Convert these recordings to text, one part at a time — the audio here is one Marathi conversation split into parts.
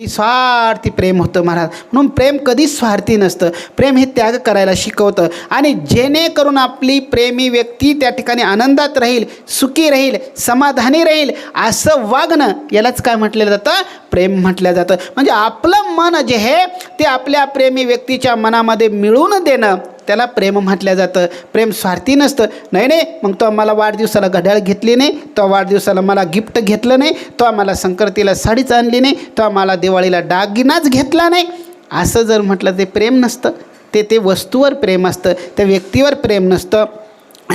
स्वार्थी प्रेम होतं महाराज. म्हणून प्रेम कधीच स्वार्थी नसतं. प्रेम हे त्याग करायला शिकवतं. आणि जेणेकरून आपली प्रेमी व्यक्ती त्या ठिकाणी आनंदात राहील सुखी राहील समाधानी राहील असं वागणं यालाच काय म्हटलं जातं? प्रेम म्हटलं जातं. म्हणजे आपलं मन जे आहे ते आपल्या प्रेमी व्यक्तीच्या मनामध्ये मिळून देणं. त्याला प्रेम म्हटलं जातं. प्रेम स्वार्थी नसतं. नाही नाही मग तो आम्हाला वाढदिवसाला घड्याळ घेतली नाही तो वाढदिवसाला मला गिफ्ट घेतलं नाही तो आम्हाला संक्रांतीला साडीच आणली नाही तो आम्हाला दिवाळीला दागिनाच घेतला नाही. असं जर म्हटलं ते प्रेम नसतं. ते ते वस्तूवर प्रेम असतं. त्या व्यक्तीवर प्रेम नसतं.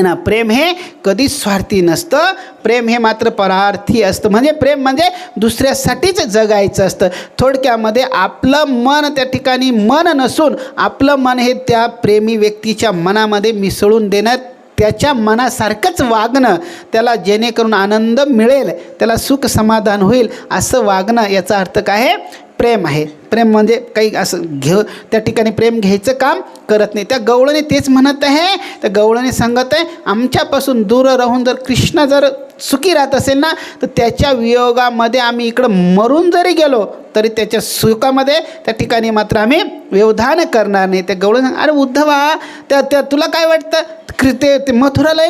ना प्रेम हे कधीच स्वार्थी नसतं. प्रेम हे मात्र परार्थी असतं. म्हणजे प्रेम म्हणजे दुसऱ्यासाठीच जगायचं असतं. थोडक्यामध्ये आपलं मन त्या ठिकाणी मन नसून आपलं मन हे त्या प्रेमी व्यक्तीच्या मनामध्ये मिसळून देण्यात त्याच्या मनासारखंच वागणं त्याला जेणेकरून आनंद मिळेल त्याला सुख समाधान होईल असं वागणं याचा अर्थ काय आहे? प्रेम आहे. प्रेम म्हणजे काही असं घेऊ त्या ठिकाणी प्रेम घ्यायचं काम करत नाही. त्या गवळणी तेच म्हणत आहे त्या गवळणी सांगत आहे आमच्यापासून दूर राहून जर कृष्ण जर सुखी राहत असेल ना तर त्याच्या वियोगामध्ये आम्ही इकडं मरून जरी गेलो तरी त्याच्या सुखामध्ये त्या ठिकाणी मात्र आम्ही व्यवधान करणार नाही. त्या गवळण अरे उद्धवा त्या त्या तुला काय वाटतं? क्रि- ते ते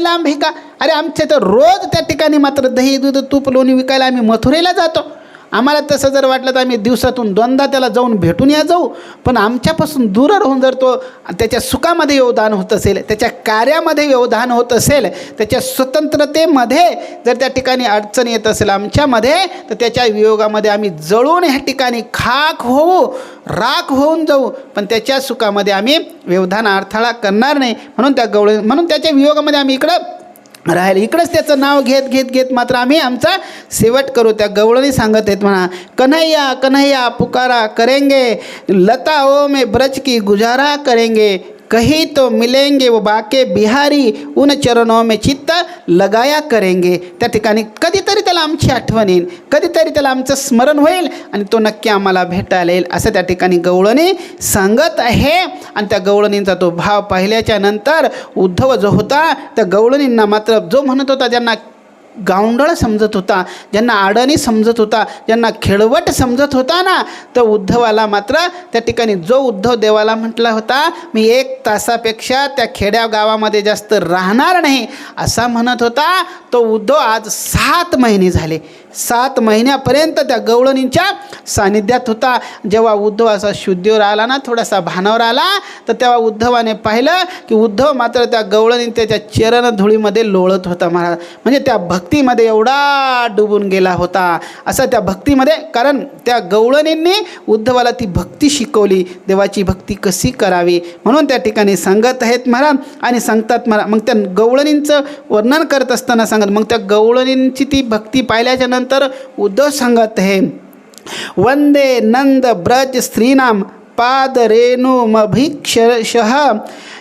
लांब आहे का? अरे आमच्या तर रोज त्या ठिकाणी मात्र दही दूध तूप लोणी विकायला आम्ही मथुरेला जातो. आम्हाला तसं जर वाटलं तर आम्ही दिवसातून दोनदा त्याला जाऊन भेटून या जाऊ. पण आमच्यापासून दूर राहून जर तो त्याच्या सुखामध्ये योगदान होत असेल त्याच्या कार्यामध्ये योगदान होत असेल त्याच्या स्वतंत्रतेमध्ये जर त्या ठिकाणी अडचण येत असेल आमच्यामध्ये तर त्याच्या वियोगामध्ये आम्ही जळून ह्या ठिकाणी खाक होऊ राख होऊन जाऊ. पण त्याच्या सुखामध्ये आम्ही व्यवधान अडथळा करणार नाही. म्हणून त्या गवळ म्हणून त्याच्या वियोगामध्ये आम्ही इकडं राहील. इकडंच त्याचं नाव घेत घेत घेत मात्र आम्ही आमचा शेवट करू. त्या गवळणी सांगत आहेत म्हणा कन्हैया कन्हैया पुकारा करेंगे लता ओ मे ब्रज की गुजारा करेंगे. कहीं तो मिलेंगे वो बाके बिहारी उन चरणों में चित्त लगाया करेंगे। त्या ठिकाणी कधीतरी त्याला आमची आठवण येईल कधीतरी त्याला आमचं स्मरण होईल आणि तो नक्की आम्हाला भेटायला येईल असं त्या ठिकाणी गवळणी सांगत आहे. आणि त्या गवळणींचा तो भाव पाहिल्याच्या नंतर उद्धव जो होता त्या गवळणींना मात्र जो म्हणत होता ज्यांना गावंडळ समजत होता ज्यांना आडणी समजत होता ज्यांना खेळवट समजत होता ना तर उद्धवाला मात्र त्या ठिकाणी जो उद्धव देवाला म्हटला होता मी एक तासापेक्षा त्या खेड्या गावामध्ये जास्त राहणार नाही असा म्हणत होता तो उद्धव आज सात महिने झाले. सात महिन्यापर्यंत त्या गवळणींच्या सानिध्यात होता. जेव्हा उद्धव असा शुद्धीवर आला ना थोडासा भानावर आला तर तेव्हा उद्धवाने पाहिलं की उद्धव मात्र त्या गवळणी त्याच्या चरणधुळीमध्ये लोळत होता. महाराज म्हणजे त्या भक्तीमध्ये एवढा डुबून गेला होता. असं त्या भक्तीमध्ये कारण त्या गवळणींनी उद्धवाला ती भक्ती शिकवली. देवाची भक्ती कशी करावी? म्हणून त्या ठिकाणी सांगत आहेत महाराज आणि सांगतात महाराज. मग त्या गवळणींचं वर्णन करत असताना सांगत मग त्या गवळणींची ती भक्ती पाहिल्याच्या नंतर उद्धव सांगत हे वंदे नंद ब्रज स्त्रीनाम पाद रेणुमभिक्षशः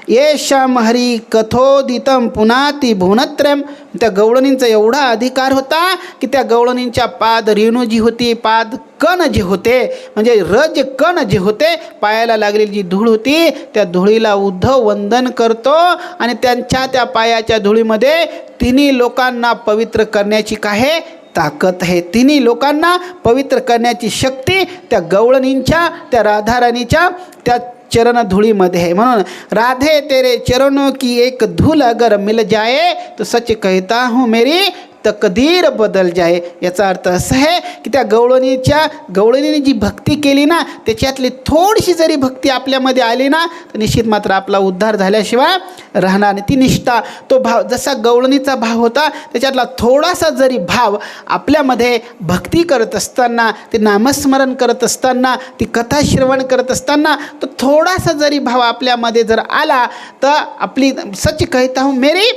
येषां हरी कथोदितं पुनाती भुवनत्रयम त्या गवळणींचा एवढा अधिकार होता की त्या गवळणींच्या पाद रेणू जी होती पाद कण जे होते म्हणजे रज कण जे होते पायाला लागलेली जी धूळ होती त्या धुळीला उद्धव वंदन करतो आणि त्यांच्या त्या पायाच्या धुळीमध्ये तिन्ही लोकांना पवित्र करण्याची काय ताकद आहे. तिन्ही लोकांना पवित्र करण्याची शक्ती त्या गवळणींच्या त्या राधाराणीच्या त्या चरणधुळीमध्ये आहे. म्हणून राधे तेरे चरणों की एक धूल अगर मिल जाए तो सच कहता हूँ मेरी तकदीर बदल जाए याचा अर्थ असं आहे की त्या गवळणीच्या गवळणीने जी भक्ती केली ना त्याच्यातली थोडीशी जरी भक्ती आपल्यामध्ये आली ना तर निश्चित मात्र आपला उद्धार झाल्याशिवाय राहणार नाही. ती निष्ठा तो भाव जसा गवळणीचा भाव होता त्याच्यातला थोडासा जरी भाव आपल्यामध्ये भक्ती करत असताना ते नामस्मरण करत असताना ती कथा श्रवण करत असताना तो थोडासा जरी भाव आपल्यामध्ये जर आला तर आपली सच कहता हूँ मेरी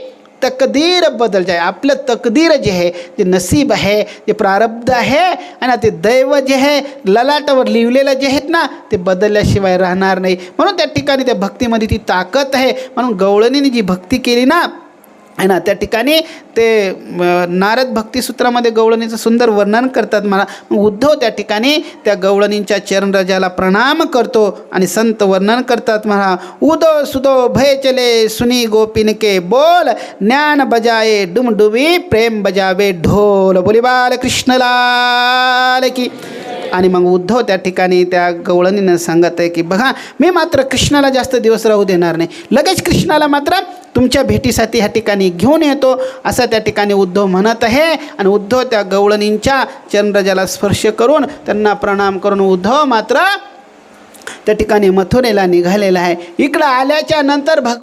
तकदीर बदल जाए। आपलं तकदीर जे आहे जे नसीब आहे ते प्रारब्ध आहे आणि ते दैव जे आहे ललाटावर लिहिलेलं जे आहेत ना ते बदलल्याशिवाय राहणार नाही. म्हणून त्या ठिकाणी त्या भक्तीमध्ये ती ताकद आहे. म्हणून गवळणीने जी भक्ती केली ना आहे ना त्या ठिकाणी ते नारद भक्तिसूत्रामध्ये गवळणीचं सुंदर वर्णन करतात मला. मग उद्धव त्या ठिकाणी त्या गवळणींच्या चरणराजाला प्रणाम करतो आणि संत वर्णन करतात म्हणा उदो सुदो भय चले सुनी गोपिन के बोल ज्ञान बजाये डुमडुबी प्रेम बजावे ढोल. बोली बाल कृष्ण की. आणि मग उद्धव त्या ठिकाणी त्या गवळणीनं सांगत आहे की बघा मी मात्र कृष्णाला जास्त दिवस राहू देणार नाही. लगेच कृष्णाला मात्र तुमच्या भेटीसाठी ह्या ठिकाणी घेऊन येतो. असं त्या ठिकाणी उद्धव म्हणत आहे. आणि उद्धव त्या गवळणींच्या चंद्रजाला स्पर्श करून त्यांना प्रणाम करून उद्धव मात्र त्या ठिकाणी मथुरेला निघालेला आहे. इकडं आल्याच्यानंतर भग